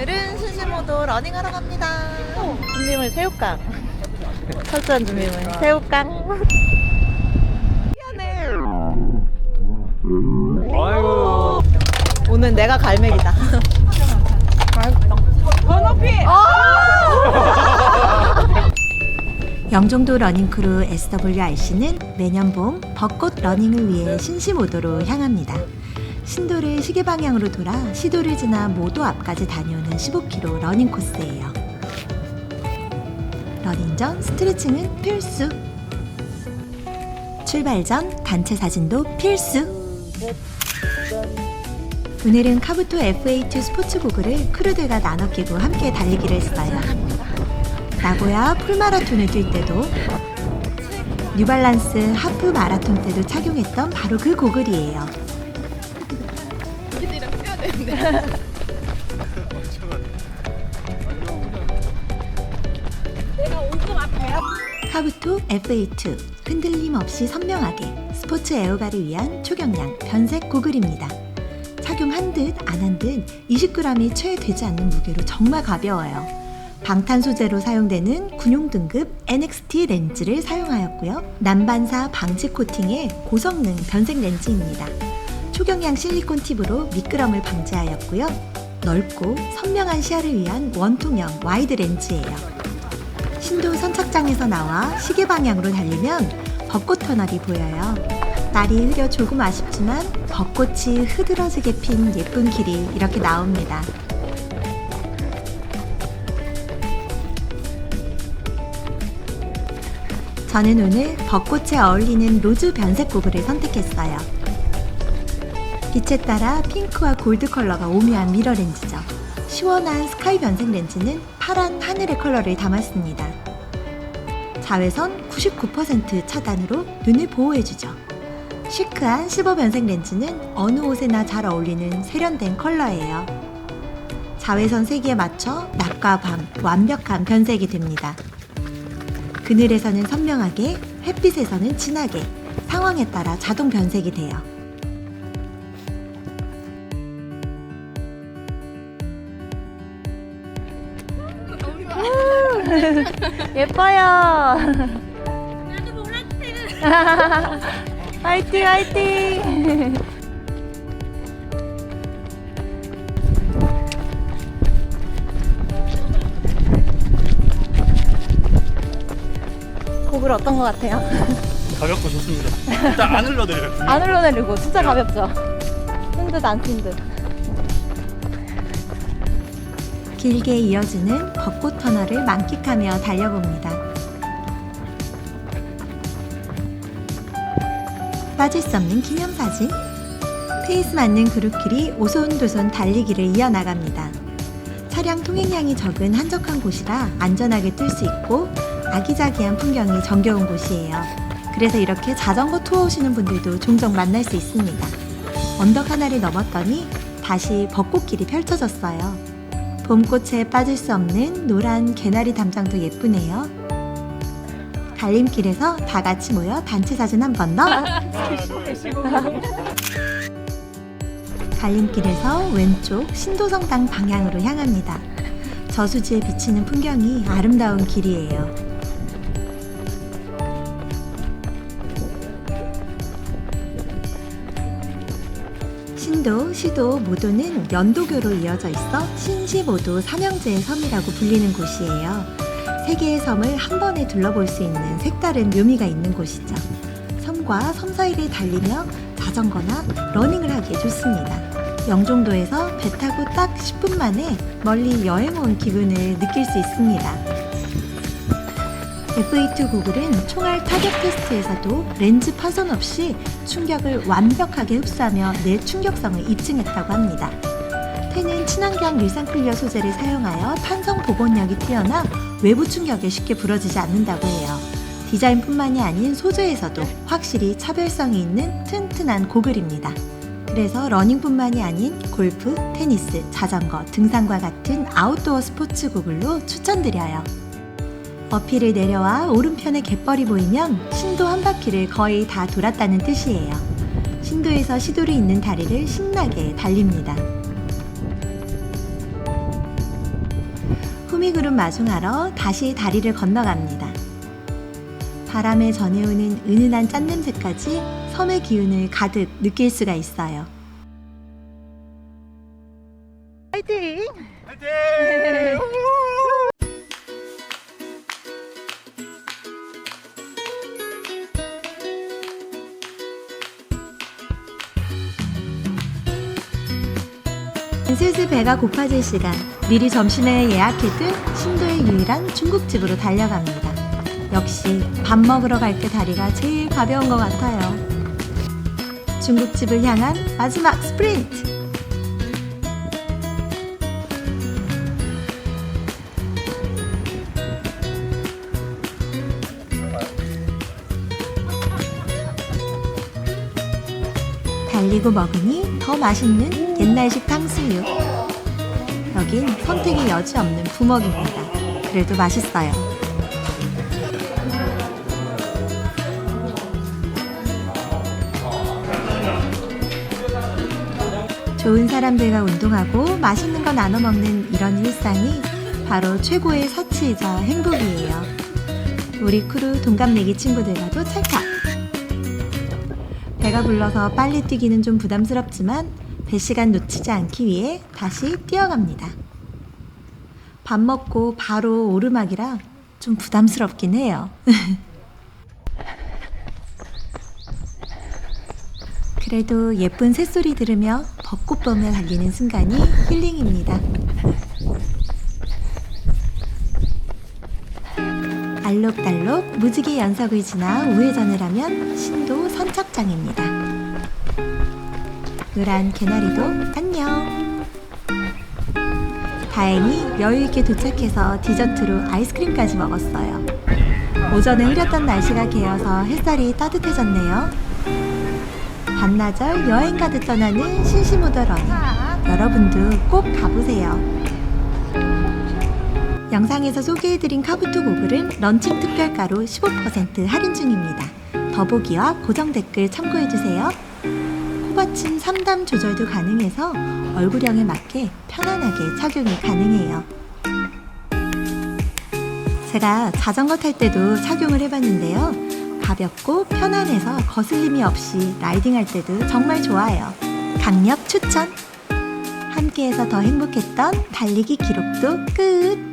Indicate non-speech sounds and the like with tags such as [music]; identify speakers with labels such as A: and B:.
A: 오늘은 신시모도 러닝하러 갑니다. 준비물 새우깡. 철저한 준비물 새우깡. 미안해.
B: 아이고.
A: 오늘 내가 갈매기다. 번호피. [laughs]
C: 영종도 러닝크루 SWRC는 매년 봄 벚꽃 러닝을 위해 신시모도로 향합니다. 신도를 시계 방향으로 돌아 시도를 지나 모도 앞까지 다녀오는 15km 러닝 코스예요. 러닝 전 스트레칭은 필수. 출발 전 단체 사진도 필수. 오늘은 카부토 FA2 스포츠 고글을 크루들과 나눠 끼고 함께 달리기를 했어요. 나고야 풀마라톤을 뛸 때도 뉴발란스 하프 마라톤 때도 착용했던 바로 그 고글이에요. 카부토 FA2 흔들림 없이 선명하게 스포츠 애호가를 위한 초경량 변색 고글입니다. 착용 한 듯 안 한 듯 20g이 채 되지 않는 무게로 정말 가벼워요. 방탄 소재로 사용되는 군용 등급 NXT 렌즈를 사용하였고요. 난반사 방지 코팅의 고성능 변색 렌즈입니다. 초경량 실리콘 팁으로 미끄럼을 방지하였고요. 넓고 선명한 시야를 위한 원통형 와이드 렌즈예요. 신도 선착장에서 나와 시계 방향으로 달리면 벚꽃 터널이 보여요. 날이 흐려 조금 아쉽지만 벚꽃이 흐드러지게 핀 예쁜 길이 이렇게 나옵니다. 저는 오늘 벚꽃에 어울리는 로즈 변색 고글을 선택했어요. 빛에 따라 핑크와 골드 컬러가 오묘한 미러 렌즈죠. 시원한 스카이 변색 렌즈는 파란 하늘의 컬러를 담았습니다. 자외선 99% 차단으로 눈을 보호해주죠. 시크한 실버 변색 렌즈는 어느 옷에나 잘 어울리는 세련된 컬러예요. 자외선 세기에 맞춰 낮과 밤 완벽한 변색이 됩니다. 그늘에서는 선명하게, 햇빛에서는 진하게, 상황에 따라 자동 변색이 돼요. [laughs]
A: 예뻐요. [laughs] 화이팅 화이팅. 곡을 어떤 것 같아요?
B: 가볍고 좋습니다. 일단 안 흘러내려요.
A: 안 흘러내리고 진짜 가볍죠? 쓴듯안쓴 듯.
C: 길게 이어지는 벚꽃 터널을 만끽하며 달려봅니다. 빠질 수 없는 기념사진. 페이스 맞는 그룹끼리 오손도손 달리기를 이어나갑니다. 차량 통행량이 적은 한적한 곳이라 안전하게 뛸 수 있고 아기자기한 풍경이 정겨운 곳이에요. 그래서 이렇게 자전거 투어 오시는 분들도 종종 만날 수 있습니다. 언덕 하나를 넘었더니 다시 벚꽃길이 펼쳐졌어요. 봄꽃에 빠질 수 없는 노란 개나리 담장도 예쁘네요. 갈림길에서 다 같이 모여 단체 사진 한번 더. 갈림길에서 왼쪽 신도성당 방향으로 향합니다. 저수지에 비치는 풍경이 아름다운 길이에요. 신도, 시도, 모도는 연도교로 이어져 있어 신시모도 삼형제의 섬이라고 불리는 곳이에요. 세 개의 섬을 한 번에 둘러볼 수 있는 색다른 묘미가 있는 곳이죠. 섬과 섬 사이를 달리며 자전거나 러닝을 하기에 좋습니다. 영종도에서 배 타고 딱 10분 만에 멀리 여행 온 기분을 느낄 수 있습니다. FA2 구글은 총알 타격 테스트에서도 렌즈 파손 없이 충격을 완벽하게 흡수하며 내 충격성을 입증했다고 합니다. 텐은 친환경 일상 클리어 소재를 사용하여 탄성 보건력이 뛰어나 외부 충격에 쉽게 부러지지 않는다고 해요. 디자인뿐만이 아닌 소재에서도 확실히 차별성이 있는 튼튼한 고글입니다. 그래서 러닝뿐만이 아닌 골프, 테니스, 자전거, 등산과 같은 아웃도어 스포츠 고글로 추천드려요. 어필을 내려와 오른편에 갯벌이 보이면 신도 한 바퀴를 거의 다 돌았다는 뜻이에요. 신도에서 시도를 잇는 다리를 신나게 달립니다. 소미구름 마중하러 다시 다리를 건너갑니다. 바람에 전해오는 은은한 짠냄새까지 섬의 기운을 가득 느낄 수가 있어요. 슬슬 배가 고파질 시간. 미리 점심에 예약해둔 신도의 유일한 중국집으로 달려갑니다. 역시 밥 먹으러 갈 때 다리가 제일 가벼운 것 같아요. 중국집을 향한 마지막 스프린트! 달리고 먹으니 더 맛있는 옛날식 탕수육. 여긴 선택의 여지 없는 부먹입니다. 그래도 맛있어요. 좋은 사람들과 운동하고 맛있는 거 나눠 먹는 이런 일상이 바로 최고의 사치이자 행복이에요. 우리 크루 동갑내기 친구들과도 찰칵! 배가 불러서 빨리 뛰기는 좀 부담스럽지만 배 시간 놓치지 않기 위해 다시 뛰어갑니다. 밥 먹고 바로 오르막이라 좀 부담스럽긴 해요. [laughs] 그래도 예쁜 새소리 들으며 벚꽃봄을 달리는 순간이 힐링입니다. 알록달록 무지개 연석을 지나 우회전을 하면 신도 선착장입니다. 노란 개나리도 안녕. 다행히 여유 있게 도착해서 디저트로 아이스크림까지 먹었어요. 오전에 흐렸던 날씨가 개어서 햇살이 따뜻해졌네요. 반나절 여행 가듯 떠나는 신시모더 러닝. 여러분도 꼭 가보세요. 영상에서 소개해드린 카부토 고글은 런칭 특별가로 15% 할인 중입니다. 더보기와 고정 댓글 참고해주세요. 코받침 3단 조절도 가능해서 얼굴형에 맞게 편안하게 착용이 가능해요. 제가 자전거 탈 때도 착용을 해봤는데요. 가볍고 편안해서 거슬림이 없이 라이딩할 때도 정말 좋아요. 강력 추천! 함께해서 더 행복했던 달리기 기록도 끝!